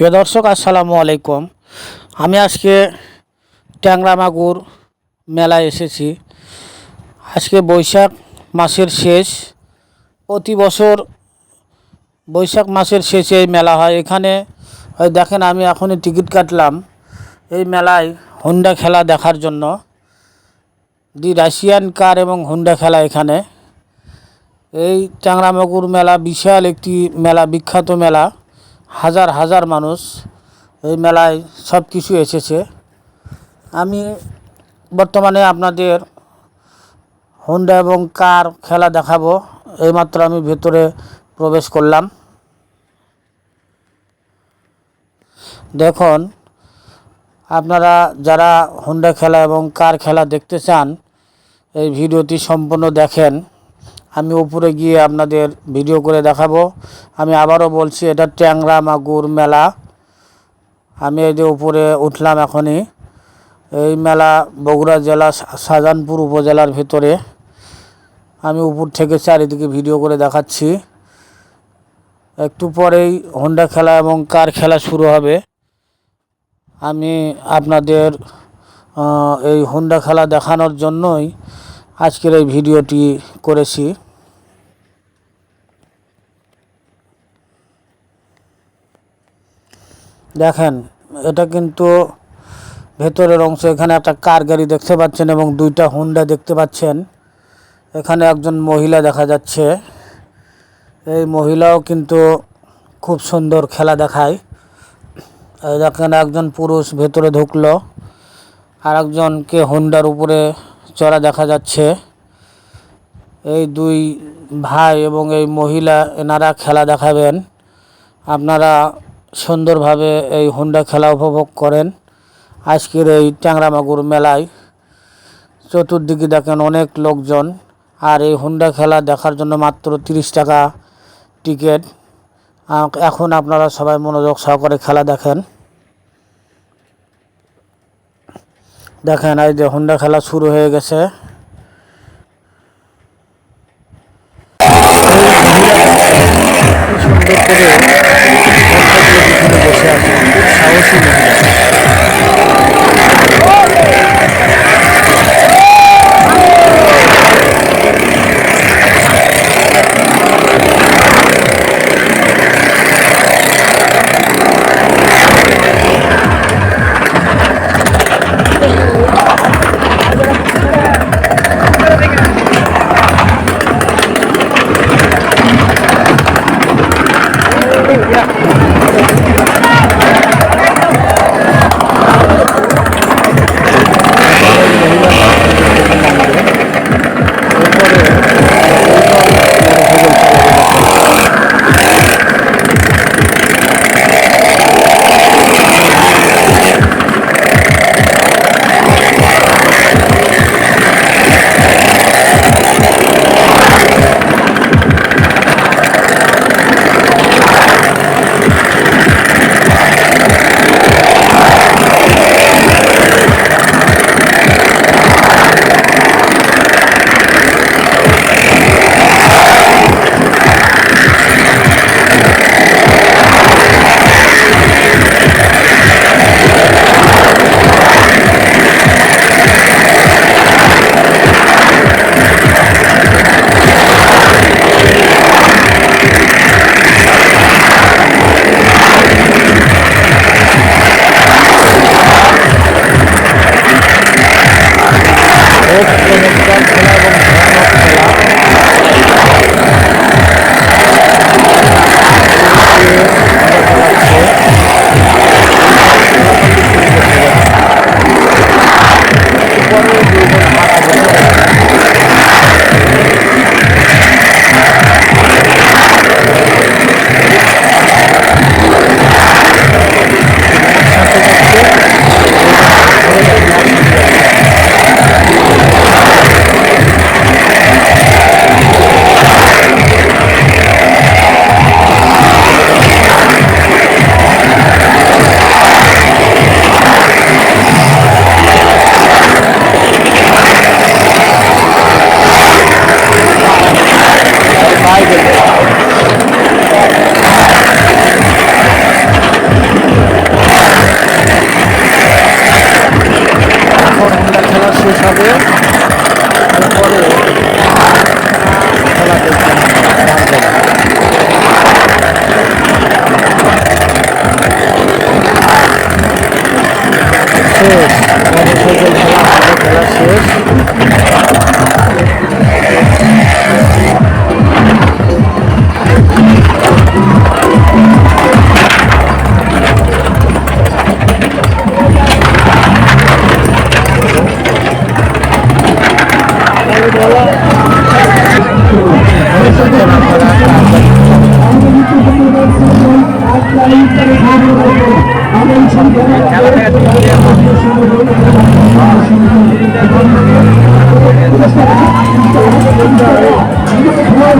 প্রিয় দর্শক, আসসালামু আলাইকুম। আমি আজকে ট্যাংরা মাগুর মেলায় এসেছি। আজকে বৈশাখ মাসের শেষ, প্রতি বছর বৈশাখ মাসের শেষে এই মেলা হয়। এখানে দেখেন, আমি এখনই টিকিট কাটলাম এই মেলায় হুন্ডা খেলা দেখার জন্য। দি রাশিয়ান কার এবং হুন্ডা খেলা এখানে। এই চাংরামাগুর মেলা বিশাল একটি মেলা, বিখ্যাত মেলা। হাজার হাজার মানুষ এই মেলায় সব কিছু এসেছে। আমি বর্তমানে আপনাদের হোন্ডা এবং কার খেলা দেখাবো। এইমাত্র আমি ভেতরে প্রবেশ করলাম। দেখুন, আপনারা যারা হোন্ডা খেলা এবং কার খেলা দেখতে চান, এই ভিডিওটি সম্পূর্ণ দেখেন। আমি উপরে গিয়ে আপনাদের ভিডিও করে দেখাবো। আমি আবারও বলছি, এটা ট্যাংরা মাগুর মেলা। আমি এই যে উপরে উঠলাম এখনই। এই মেলা বগুড়া জেলা শাহজাহানপুর উপজেলার ভিতরে। আমি উপর থেকে চারিদিকে ভিডিও করে দেখাচ্ছি। একটু পরেই হন্ডা খেলা এবং কার খেলা শুরু হবে। আমি আপনাদের এই হন্ডা খেলা দেখানোর জন্যই আজকের এই ভিডিওটি করেছি। দেখেন, এটা কিন্তু ভেতরের অংশ। এখানে একটা কার গাড়ি দেখতে পাচ্ছেন এবং দুইটা হুন্ডা দেখতে পাচ্ছেন। এখানে একজন মহিলা দেখা যাচ্ছে। এই মহিলাও কিন্তু খুব সুন্দর খেলা দেখায়। দেখেন, একজন পুরুষ ভেতরে ঢুকল। আর একজনকে হুন্ডার উপরে চড়া দেখা যাচ্ছে। এই দুই ভাই এবং এই মহিলা, এনারা খেলা দেখাবেন। আপনারা সুন্দরভাবে এই হুন্ডা খেলা উপভোগ করেন। আজকের এই ট্যাংরামাগুর মেলায় চতুর্দিকে দেখেন অনেক লোকজন, আর এই হুন্ডা খেলা দেখার জন্য মাত্র তিরিশ টাকা টিকিট। এখন আপনারা সবাই মনোযোগ সহকারে খেলা দেখেন। দেখেন, এই যে হুন্ডা খেলা শুরু হয়ে গেছে। সুন্দর করে 没有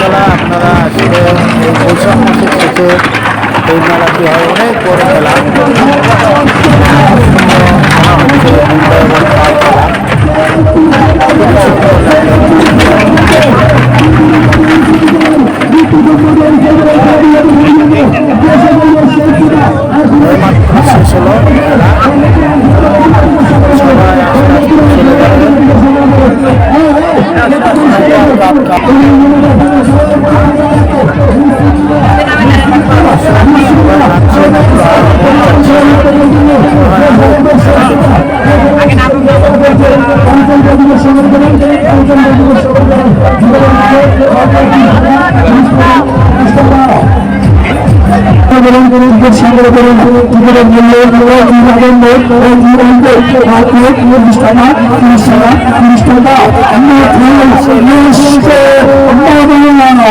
খেলা আপনারা আসলে এই বৈশাখ মাসের থেকে এই মেলাটি হয়। অনেক বড় মেলা। খুব திருமணம் திருமணம் சங்கரபுரம் திருமணம் அம்மா அம்மா